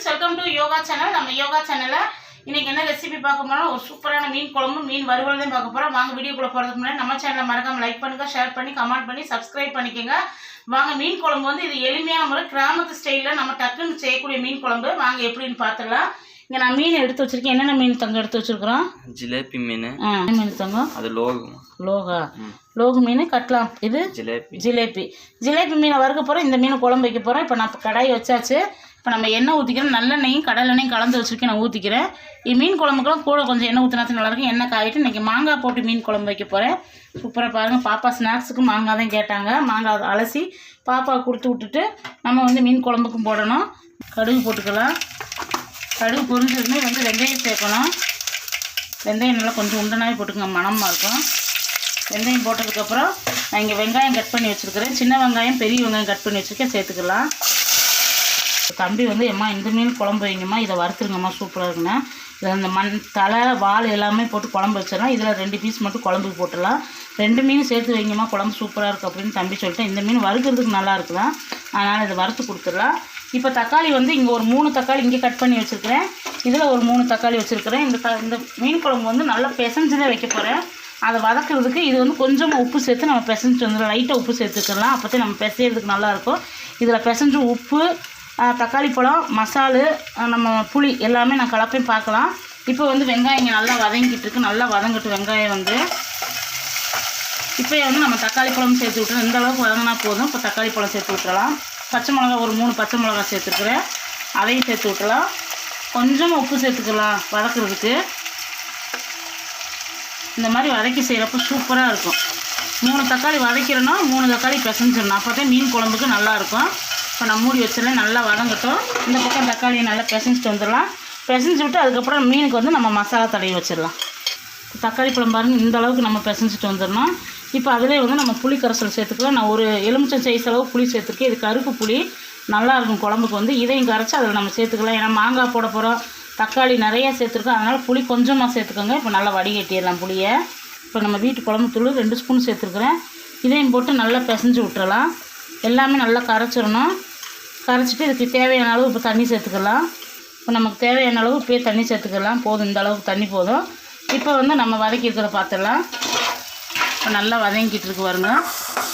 Friends welcome to yoga channel நம்ம யோகா சேனலில் இன்றைக்கி என்ன ரெசிபி பார்க்க போகிறோம் ஒரு சூப்பரான மீன் குழம்பு மீன் வறுவல் தான் பார்க்க போகிறோம் வாங்க வீடியோக்குள்ளே போகிறதுக்கு முன்னாடி நம்ம சேனலில் மறக்காமல் லைக் பண்ணுங்கள் ஷேர் பண்ணி கமெண்ட் பண்ணி சப்ஸ்கிரைப் பண்ணிக்கோங்க. வாங்க மீன் குழம்பு வந்து இது எளிமையான முறை கிராமத்து ஸ்டைலில் நம்ம டக்குன்னு செய்யக்கூடிய மீன் குழம்பு. வாங்க எப்படின்னு பார்த்துக்கலாம் இங்கே நான் மீன் எடுத்து வச்சிருக்கேன். என்னென்ன மீன் தங்க எடுத்து வச்சிருக்கிறோம்? ஜிலேபி மீன். மீன் தங்கம்? அது லோகம் லோகா? லோகு மீன் கட்லாம். இது? ஜிலேபி. ஜிலேபி. ஜிலேபி மீனை வறுக்க போகிறோம் இந்த மீன் குழம்பு வைக்க போகிறோம் இப்போ நான் கடாய் வச்சாச்சு. இப்போ நம்ம எண்ணெய் ஊற்றிக்கிறோம் நல்லெண்ணெயும் கடலெண்ணெயும் கலந்து வச்சுருக்கேன் நான் ஊற்றிக்கிறேன் இது மீன் குழம்புக்கெல்லாம் கூட கொஞ்சம் எண்ணெய் ஊற்றினா நல்லாயிருக்கும் எண்ணெய் காயிட்டு இன்றைக்கி மாங்காய் போட்டு மீன் குழம்பு வைக்க போகிறேன் சூப்பராக பாருங்கள் பாப்பா ஸ்நாக்ஸுக்கு மாங்காய் தான் கேட்டாங்க. மாங்காய் அலசி பாப்பா கொடுத்து விட்டுட்டு நம்ம வந்து மீன் குழம்புக்கும் போடணும். கடுகு போட்டுக்கலாம். கடுகு பொரிஞ்சதுமே வந்து வெந்தயம் சேர்க்கணும். வெந்தயம் நல்லா கொஞ்சம் உண்டனாவே போட்டுக்கோங்க. மணமாக இருக்கும். வெந்தயம் போட்டதுக்கப்புறம் நான் இங்கே வெங்காயம் கட் பண்ணி வச்சுருக்கிறேன். சின்ன வெங்காயம் பெரிய வெங்காயம் கட் பண்ணி வச்சுருக்கேன். சேர்த்துக்கலாம். தம்பி வந்து எம்மா இந்த மீன் குழம்பு வைங்கம்மா இதை வறுத்துருங்கம்மா சூப்பராக இருக்குண்ணா இதில் இந்த மண் தலை வால் எல்லாமே போட்டு குழம்பு வச்சிடலாம் இதில் ரெண்டு பீஸ் மட்டும் குழம்புக்கு போட்டுடலாம். ரெண்டு மீன் சேர்த்து வைங்கம்மா குழம்பு சூப்பராக இருக்குது அப்படின்னு தம்பி சொல்லிட்டேன் இந்த மீன் வறுக்கிறதுக்கு நல்லா இருக்குதான் அதனால் இதை வறுத்து கொடுத்துடலாம். இப்போ தக்காளி வந்து இங்கே ஒரு மூணு தக்காளி இங்கே கட் பண்ணி வச்சுருக்கிறேன். இதில் ஒரு மூணு தக்காளி வச்சுருக்கிறேன். இந்த த இந்த மீன் குழம்பு வந்து நல்லா பிசைஞ்சு தான் வைக்க போகிறேன் அதை வதக்கிறதுக்கு இது வந்து கொஞ்சமாக உப்பு சேர்த்து நம்ம பிசைஞ்சு வந்துடும் லைட்டாக உப்பு சேர்த்துக்கலாம். அப்போ தான் நம்ம பிசையிறதுக்கு நல்லாயிருக்கும் இதில் பிசைஞ்சு உப்பு தக்காளி பழம் மசாலு நம்ம புளி எல்லாமே நான் கலப்பையும் பார்க்கலாம். இப்போ வந்து வெங்காயம் இங்கே நல்லா வதங்கிட்டு இருக்கு. நல்லா வதங்கட்டும் வெங்காயம் வந்து. இப்போ வந்து நம்ம தக்காளி பழம் சேர்த்து விட்டுறோம் இந்த அளவுக்கு வதங்கினா போதும். இப்போ தக்காளி பழம் சேர்த்து விட்டுறலாம். பச்சை மிளகா ஒரு மூணு பச்சை மிளகா சேர்த்துருக்குறேன். அதையும் சேர்த்து விட்டுலாம் கொஞ்சமாக உப்பு சேர்த்துக்கலாம் வதக்குறதுக்கு. இந்த மாதிரி வதக்கி செய்கிறப்ப சூப்பராக இருக்கும். மூணு தக்காளி வதக்கிறோன்னா மூணு தக்காளி பிசைஞ்சிடணும். அப்போ தான் மீன் குழம்புக்கு நல்லாயிருக்கும் இப்போ நான் மூடி வச்சிடலாம் நல்லா வதங்கட்டும். இந்த பக்கம் தக்காளியை நல்லா பிசைஞ்சிட்டு வந்துடலாம். பிசைஞ்சு விட்டு அதுக்கப்புறம் மீனுக்கு வந்து நம்ம மசாலா தடவி வச்சிடலாம். தக்காளி பழம் பாருங்க இந்த அளவுக்கு நம்ம பிசைஞ்சிட்டு வந்துடணும். இப்போ அதிலே வந்து நம்ம புளி கரைசல் சேர்த்துக்கலாம். நான் ஒரு எலுமிச்சம் சைஸ் அளவு புளி சேர்த்துருக்கேன். இது கருப்பு புளி. நல்லா இருக்கும் குழம்புக்கு வந்து. இதையும் கரைச்சி அதில் நம்ம சேர்த்துக்கலாம். ஏன்னா மாங்காய் போட போகிறோம் தக்காளி நிறையா சேர்த்துருக்கோம். அதனால் புளி கொஞ்சமாக சேர்த்துக்கோங்க. இப்போ நல்லா வடிகட்டிடலாம் புளியை. இப்போ நம்ம வீட்டு குழம்பு தூள் ரெண்டு ஸ்பூன் சேர்த்துருக்குறேன். இதையும் போட்டு நல்லா பிசைஞ்சு விட்டுறலாம். எல்லாமே நல்லா கரைச்சிடணும். கரைச்சிட்டு இதுக்கு தேவையான அளவு இப்போ தண்ணி சேர்த்துக்கலாம். இப்போ நமக்கு தேவையான அளவு இப்போயே தண்ணி சேர்த்துக்கலாம். போதும் இந்த அளவுக்கு தண்ணி போதும். இப்போ வந்து நம்ம வதக்கி இருக்கிற பார்த்துடலாம் இப்போ நல்லா வதங்கிட்டு இருக்கு வருங்க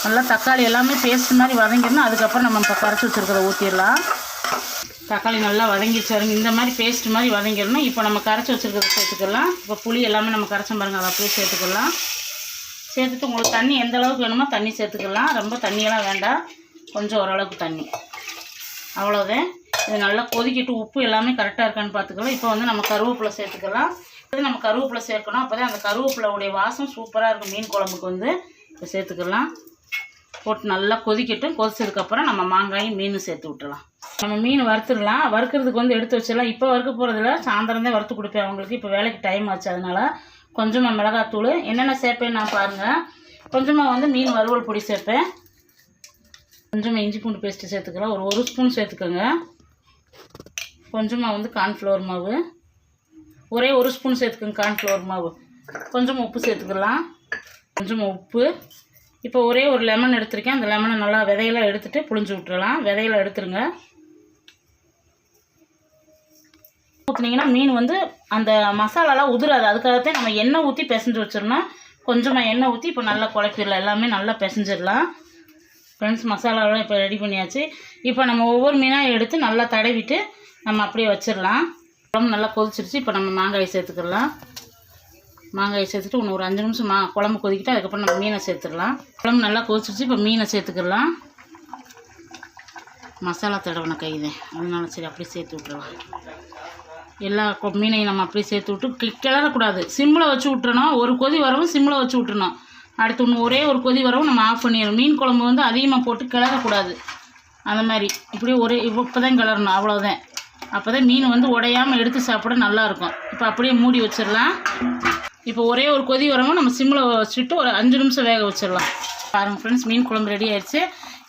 நல்லா தக்காளி எல்லாமே பேஸ்ட் மாதிரி வதங்கிடணும். அதுக்கப்புறம் நம்ம இப்போ கரைச்சி வச்சுருக்கிறத ஊற்றிடலாம் தக்காளி நல்லா வதங்கிடுச்சு வருங்க இந்த மாதிரி பேஸ்ட் மாதிரி வதங்கிடணும். இப்போ நம்ம கரைச்சி வச்சுருக்கிறத சேர்த்துக்கலாம். இப்போ புளி எல்லாமே நம்ம கரைச்சோம் பாருங்கள் அதை அப்படியே சேர்த்துக்கலாம். சேர்த்துட்டு உங்களுக்கு தண்ணி எந்த அளவுக்கு வேணுமோ தண்ணி சேர்த்துக்கலாம். ரொம்ப தண்ணியெல்லாம் வேண்டாம். கொஞ்சம் ஓரளவுக்கு தண்ணி. அவ்வளோதான் இது நல்லா கொதிக்கிட்டு உப்பு எல்லாமே கரெக்டாக இருக்கான்னு பார்த்துக்கலாம். இப்போ வந்து நம்ம கருவேப்பிலை சேர்த்துக்கலாம். இது நம்ம கருவேப்பிலை சேர்க்கணும். அப்போ தான் அந்த கருவேப்பிலையுடைய வாசம் சூப்பராக இருக்கும். மீன் குழம்புக்கு வந்து இப்போ சேர்த்துக்கலாம். போட்டு நல்லா கொதிக்கட்டும். கொதிச்சதுக்கப்புறம் நம்ம மாங்காயும் மீன் சேர்த்து விட்டுலாம் நம்ம மீன் வறுத்துடலாம். வறுக்கிறதுக்கு வந்து எடுத்து வச்சிடலாம். இப்போ வறுக்க போகிறதுல சாயந்தரம் தான் வறுத்து கொடுப்பேன் அவங்களுக்கு. இப்போ வேலைக்கு டைம் ஆச்சு. அதனால் கொஞ்சமாக மிளகாத்தூள். என்னென்ன சேர்ப்பேன்னு நான் பாருங்கள் கொஞ்சமாக வந்து மீன் வறுவல் பொடி சேர்ப்பேன். கொஞ்சமாக இஞ்சி பூண்டு பேஸ்ட்டு சேர்த்துக்கலாம் ஒரு ஒரு ஸ்பூன் சேர்த்துக்கோங்க. கொஞ்சமாக வந்து கார்ன்ஃப்ளவர் மாவு. ஒரே ஒரு ஸ்பூன் சேர்த்துக்கோங்க கார்ன்ஃப்ளவர் மாவு. கொஞ்சமாக உப்பு சேர்த்துக்கலாம். கொஞ்சமாக உப்பு. இப்போ ஒரே ஒரு லெமன் எடுத்திருக்கேன். அந்த லெமனை நல்லா விதையெல்லாம் எடுத்துகிட்டு புழிஞ்சு விட்டுறலாம். விதையெல்லாம் எடுத்துருங்க. ஊற்றுனீங்கன்னா மீன் வந்து அந்த மசாலாலாம் உதிராது. அதுக்காகத்தான் நம்ம எண்ணெய் ஊற்றி பிசைஞ்சு வச்சிடணும். கொஞ்சமாக எண்ணெய் ஊற்றி இப்போ நல்லா குழப்பிடலாம். எல்லாமே நல்லா பிசைஞ்சிடலாம். ஃப்ரெண்ட்ஸ் மசாலாலாம் இப்போ ரெடி பண்ணியாச்சு. இப்போ நம்ம ஒவ்வொரு மீனாக எடுத்து நல்லா தடவிட்டு நம்ம அப்படியே வச்சிடலாம். குழம்பு நல்லா கொதிச்சிருச்சு. இப்போ நம்ம மாங்காய் சேர்த்துக்கலாம். மாங்காய் சேர்த்துட்டு இன்னும் ஒரு அஞ்சு நிமிஷம் மா குழம்பு கொதிக்கிட்டு அதுக்கப்புறம் நம்ம மீனை சேர்த்துடலாம். குழம்பு நல்லா கொதிச்சிருச்சு. இப்போ மீனை சேர்த்துக்கலாம். மசாலா தடவின கைது அதனால சரி அப்படியே சேர்த்து விட்றலாம் எல்லா கொ- மீனையும் நம்ம அப்படியே சேர்த்து விட்டு கிளறக்கூடாது. சிம்மில் வச்சு விட்டுறணும். ஒரு கொதி வரவும் சிம்மில் வச்சு விட்டுறணும். அடுத்து ஒன்று ஒரே ஒரு கொதி வரவும் நம்ம ஆஃப் பண்ணிடணும். மீன் குழம்பு வந்து அதிகமாக போட்டு கிளறக்கூடாது. அந்த மாதிரி. இப்படியே ஒரே இப்போ தான் கிளறணும். அவ்வளோதான் அப்போ தான் மீன் வந்து உடையாமல் எடுத்து சாப்பிட நல்லாயிருக்கும் இப்போ அப்படியே மூடி வச்சிடலாம். இப்போ ஒரே ஒரு கொதி வரவும் நம்ம சிம்மில் வச்சுட்டு ஒரு அஞ்சு நிமிஷம் வேக வச்சிடலாம். பாருங்கள் ஃப்ரெண்ட்ஸ் மீன் குழம்பு ரெடி ஆயிடுச்சு.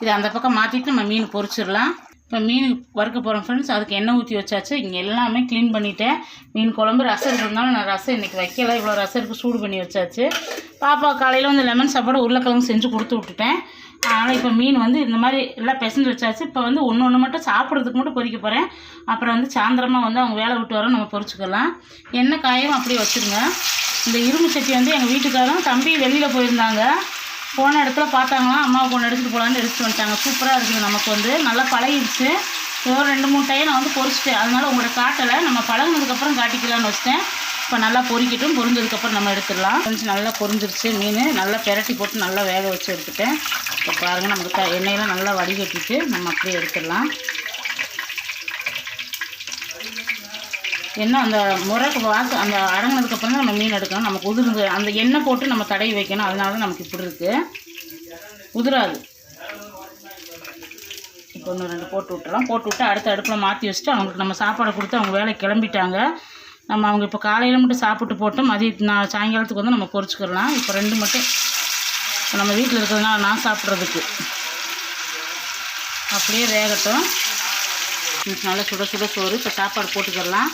இதை அந்த பக்கம் மாற்றிட்டு நம்ம மீன் பொரிச்சிடலாம். இப்போ மீன் வறுக்க போகிறோம் ஃப்ரெண்ட்ஸ் அதுக்கு எண்ணெய் ஊற்றி வச்சாச்சு. இங்கே எல்லாமே க்ளீன் பண்ணிட்டேன். மீன் குழம்பு ரசம் இருக்கிறதுனால நான் ரசம் இன்றைக்கி வைக்கல. இவ்வளோ ரசம் இருக்குது சூடு பண்ணி வச்சாச்சு. பாப்பா காலையில் வந்து லெமன் சாப்பாடு உருளைக்கிழங்கு செஞ்சு கொடுத்து விட்டுட்டேன். அதனால் இப்போ மீன் வந்து இந்த மாதிரி எல்லாம் பிசைஞ்சு வச்சாச்சு. இப்போ வந்து ஒன்று ஒன்று மட்டும் சாப்பிட்றதுக்கு மட்டும் பொறிக்க போகிறேன் அப்புறம் வந்து சாயந்தரமாக வந்து அவங்க வேலை விட்டு வரோம். நம்ம பொறிச்சிக்கலாம். எண்ணெய் காயும் அப்படியே வச்சுருங்க. இந்த இரும்பு சட்டி வந்து எங்கள் வீட்டுக்காரரும் தம்பி வெளியில் போயிருந்தாங்க. போன இடத்துல பார்த்தாங்களாம் அம்மாவுக்கு ஒன்று எடுத்துகிட்டு போகலான்னு எடுத்துகிட்டு வந்துட்டாங்க. சூப்பராக இருக்குது நமக்கு வந்து. நல்லா பழகிடுச்சு ஏதோ ரெண்டு மூணு டைம் நான் வந்து பொரிச்சிட்டேன் அதனால் உங்களோட காட்டலை. நம்ம பழகுனதுக்கப்புறம் காட்டிக்கலான்னு வச்சிட்டேன். இப்போ நல்லா பொரிக்கட்டும் பொரிஞ்சதுக்கப்புறம் நம்ம எடுத்துடலாம். கொஞ்சம் நல்லா பொறிஞ்சிருச்சு. மீன் நல்லா பெரட்டி போட்டு நல்லா வேக வச்சு எடுத்துட்டேன். இப்போ பாருங்கள் நமக்கு எண்ணெயெல்லாம் நல்லா வடிகட்டிட்டு நம்ம அப்படியே எடுத்துடலாம். என்ன அந்த முறை வாக்கு அந்த அடங்கினதுக்கப்புறம் தான் நம்ம மீன் எடுக்கணும். நமக்கு உதிர்ந்து அந்த எண்ணெய் போட்டு நம்ம தடவி வைக்கணும். அதனால தான் நமக்கு இப்படி இருக்குது உதிராது இப்போ ஒன்று ரெண்டு போட்டு விட்டுறலாம் போட்டு விட்டு அடுத்த அடுப்பில் மாற்றி வச்சுட்டு அவங்களுக்கு நம்ம சாப்பாடு கொடுத்து அவங்க வேலைக்கு கிளம்பிட்டாங்க. நம்ம அவங்க இப்போ காலையில் மட்டும் சாப்பிட்டு போட்டு மதிய நான் சாயங்காலத்துக்கு வந்து நம்ம பொரிச்சுக்கிடலாம் இப்போ ரெண்டு மட்டும். இப்போ நம்ம வீட்டில் இருக்கிறதுனால நான் சாப்பிட்றதுக்கு. அப்படியே வேகட்டும். இன்னைக்கு நல்லா சுட சுட சோறு. இப்போ சாப்பாடு போட்டுக்கிடலாம்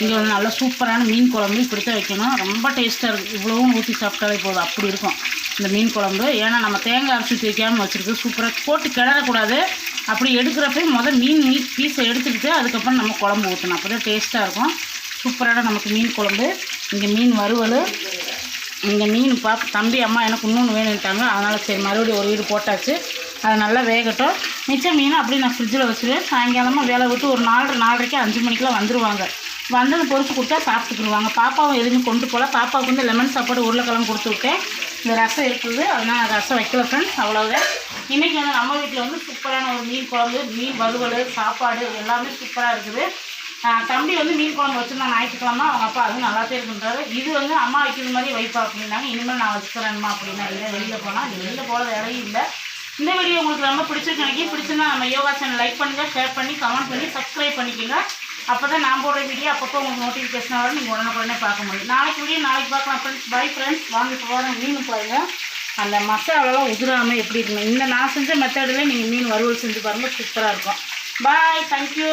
இங்கே வந்து நல்லா சூப்பரான மீன் குழம்பு இப்படி தான் வைக்கணும். ரொம்ப டேஸ்ட்டாக இருக்குது இவ்வளவும் ஊற்றி சாப்பிட்டாலே போதும். அப்படி இருக்கும். இந்த மீன் குழம்பு. ஏன்னா நம்ம தேங்காய் அரைச்சி ஊற்றி வைக்காமல் வச்சுருக்கு. சூப்பராக போட்டு கிளறக்கூடாது. அப்படி எடுக்கிறப்ப முதல் மீன் மீன் பீஸை எடுத்துக்கிட்டு அதுக்கப்புறம் நம்ம குழம்பு ஊற்றணும் அப்போ தான் டேஸ்ட்டாக இருக்கும். சூப்பரான நமக்கு மீன் குழம்பு. இங்கே மீன் வறுவல். இங்கே மீன் பார்த்து தம்பி அம்மா எனக்கு இன்னொன்று வேணுன்ட்டாங்க அதனால் சரி மறுபடியும் ஒரு வீடு போட்டாச்சு. அது நல்லா வேகட்டும். மிச்ச மீன் அப்படியே நான் ஃப்ரிட்ஜில் வச்சுருவேன். சாயங்காலமாக வேலை விட்டு ஒரு நாலரை நாலரைக்கு அஞ்சு மணிக்கெலாம் வந்துடுவாங்க வந்தது பொறுத்து கொடுத்தா சாப்பிட்டுக்குருவாங்க. பாப்பாவும் எதுவுமே கொண்டு போகல. பாப்பாவுக்கு வந்து லெமன் சாப்பாடு உருளைக்கிழங்கு கொடுத்து விட்டேன். இந்த ரசம் இருக்குது. அதனால் நான் ரசம் வைக்கல ஃப்ரெண்ட்ஸ் அவ்வளோதான் இன்றைக்கி வந்து நம்ம வீட்டில் வந்து சூப்பரான ஒரு மீன் குழம்பு மீன் வறுவல் சாப்பாடு எல்லாமே சூப்பராக இருக்குது. தம்பி வந்து மீன் குழம்பு வச்சுருந்தா ஞாயிற்றுக்கிழமை. அவங்க அப்பா அது நல்லாவே இருக்குன்றாரு. இது வந்து அம்மா வைக்கிற மாதிரி வைப்பா அப்படின்னாங்க. இனிமேல் நான் வச்சுக்கிறேன்மா அப்படின்னா. இல்லை வெளியில் போனால் வெளியில் போகிற வேலையும் இல்லை. இந்த வீடியோ உங்களுக்கு ரொம்ப பிடிச்சிருக்கு எனக்கு பிடிச்சிருந்தா நம்ம யோகா சேனல் லைக் பண்ணுங்கள் ஷேர் பண்ணி கமெண்ட் பண்ணி சப்ஸ்கிரைப் பண்ணிக்கோங்க. அப்போ தான் நான் போடுற வீடியோ அப்பப்போ உங்களுக்கு நோட்டிஃபிகேஷன் வரும். நீங்கள் உடனே பார்க்க முடியும். நாளைக்கு வீடியோ நாளைக்கு பார்க்கலாம் ஃப்ரெண்ட்ஸ் பை ஃப்ரெண்ட்ஸ் வாங்க இப்போ வர மீன் பாருங்கள் அந்த மசாலாலாம் உதிராமல் எப்படி இருக்கணும் இந்த நான் செஞ்ச மெத்தடில் நீங்கள் மீன் வறுவல் செஞ்சு பாருங்கள் சூப்பராக இருக்கும். Bye thank you